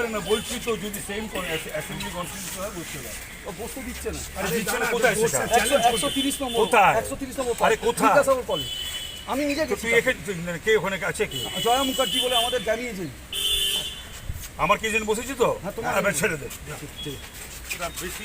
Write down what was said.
পারে না বলছি তো যদি সেম অ্যাসেম্বলি কনস্টিটিউশন হয় বসতে পারে ও বসতে দিচ্ছে না। আরে দিচ্ছে না কোথায় সেটা? নম্বর কোথায়? নম্বর আরে কোথায়? কলেজ আমি নিজে গেছি তুই এখানে মানে কে ওখানে আছে কি? জয়া মুখার্জি বলে আমাদের জানিয়েছে। আমার কি যেন বসেছি তো? হ্যাঁ, তোমার- ছেড়ে দে। বেশি।